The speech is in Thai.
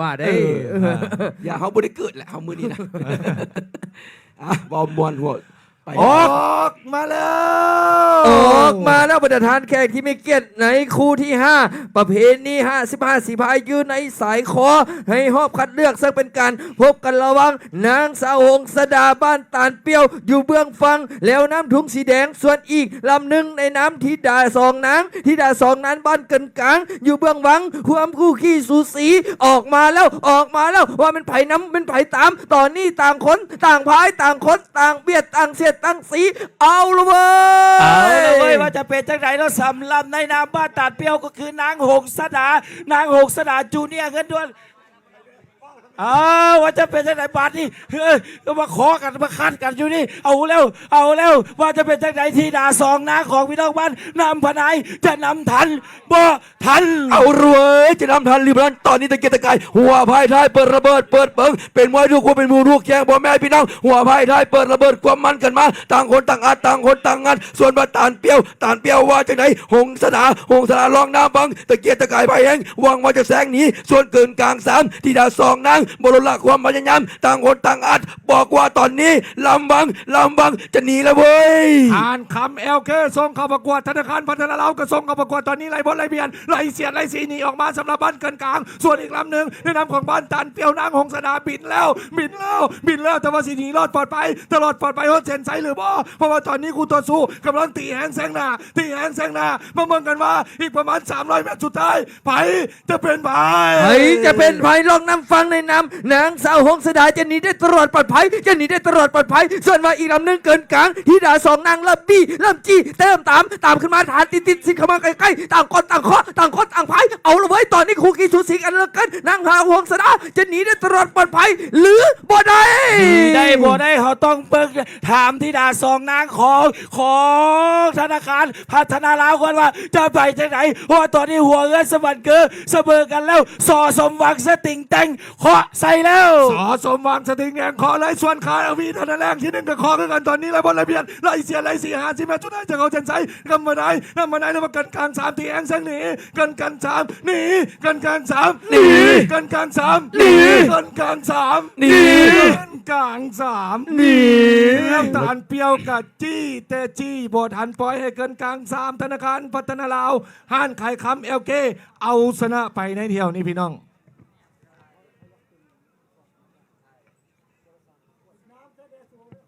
ว่าได้เออเอออย่าเขาบริเกิดแหละเขามือนี้นะอะบอมบอลหัวไป ออกมาแล้วออกมาแล้วประธานแขกที่ไม่เกียรติในคู่ที่ 5 ประเพณี55สีพายยืนในสายคอ ให้หอบคัดเลือกซึ่งเป็นการพบกันระหวัง นางสาวหงสดาบ้านตาลเปรี้ยว อยู่เบื้องฟัง แล้วน้ำถุงสีแดงส่วนอีกลำหนึ่งในน้ำทิดาสองนางทิดาสองนั้นบ้านเกินกลาง อยู่เบื้องหวังความคู่ขี้สูสีออกมาแล้วออกมาแล้วว่าเป็นไผ่น้ำเป็นไผ่ตามตอนนี้ต่างคนต่างพายต่างคนต่างเบียดต่างเสียดตั้งสีเอาละเว้ยเอาละเว้ยว่าจะเป็นจังไหนแล้วสำลับในนามบ้านตาดเปรี้ยวก็คือนางหงสดานางหงสดาจูเนียร์เงินด้วน อาว่าจะเป็นจังไหนบาทนี่เฮ้ยก็มาขอกันมาคัดกันอยู่นี่ เอาเร็วเอาเร็วว่าจะเป็นจังไหนที่ดาสองนางของพี่น้องบ้านนำพนายจะนำทันบ่ทัน เอารวยจะนำทันริบรันตอนนี้ตะเกียกตะกายหัวพายท้ายเปิดระเบิดเปิดเปิงเป็นมวยทุกคนเป็นมูทุกแข่งบ่แม่พี่น้องหัวพายท้ายเปิดระเบิดความมันกันมา ต่างคนต่างอัดต่างคนต่างงัดส่วนบาตาลเปรี้ยวตาลเปรี้ยวว่าจากไหนหงสนาหงสนาลองน้ำบังตะเกียกตะกายไปแหงหวังว่าจะแซงหนีส่วนเกินกลางสามที่ดาสองนางบรละความพยายามต่างคนต่างอัด บอกว่าตอนนี้ลำบังลำบังจะหนีแล้วเว้ยอ่านคำเอลเคส่งเข้าประกวดธนาคารพัฒนาเราก็ส่งเข้าประกวดตอนนี้ไรบนไรเบียนไรเสียดไรสีหนีออกมาสำหรับบ้านเกินกลาง ส่วนอีกลำหนึ่งในนามของบ้านตันเปียวนางหงสดาบินแล้วบินแล้วบินแล้วแต่ว่าสีหนีรอดปลอดภัยตลอดปลอดภัยโฮเซนไซหรือบ่เพราะว่าตอนนี้กูต่อสู้กำลังตีแหงแซงหน้าตีแหงแซงหน้ามาเมืองกันว่าอีกประมาณ 300 เมตรสุดท้ายไผจะเป็นไผไผ่จะเป็นไผ่ลองนำฟังในนำนางสาวหงสดาจะหนีได้ตลอดปลอดภัยจะหนีได้ตลอดปลอดภัย ส่วนว่าอีกลำหนึงเกินกลางที่ดาสองนางลำบี้ลำจี้เติมตามตามขึ้นมาฐานติดติดสิเข้ามาใกล้ๆต่างคนต่างเคาะต่างคนต่างพายเอาละเว้ตอนนี้คู่กีสูสีกันเหลือเกินนางหาวหงสดาจะหนีได้ตลอดปลอดภัย หรือบ่ได้ได้บ่ได้เขาต้องเบิกถามที่ดาสองนางของของธนาคารพัฒนาลาวกันว่าจะไปจังไหนเพราะว่าตอนนี้หัวเงินสมันเกอเสมอกันแล้วสอสมหวังสติงแต่งเคาะใส่แล้ว สอสมหวังสติงแงงคอเลยส่วนคาเอวีเท่านั้นแรงที่หนึ่งก็คอกันตอนนี้ไรบนไรเบียนไรเสียไรสี่หาสิแม่จุดได้จะเขาเจนไซกำมาได้กำมาได้แล้วมากันกลางสามทีแองแซงหนีกันกันสามหนีกันกลางสามหนีกันกลางสามหนีกันกลางสามหนีกันกลางสามหนีน้ำตาลเปรี้ยวกับจี้เตจี้บทหันปล่อยให้เกินกลางสามธนาคารพัฒนาลาวห้านขายคำเอลเกเอาชนะไปในเที่ยวนี้พี่น้อง Até desce, vamos.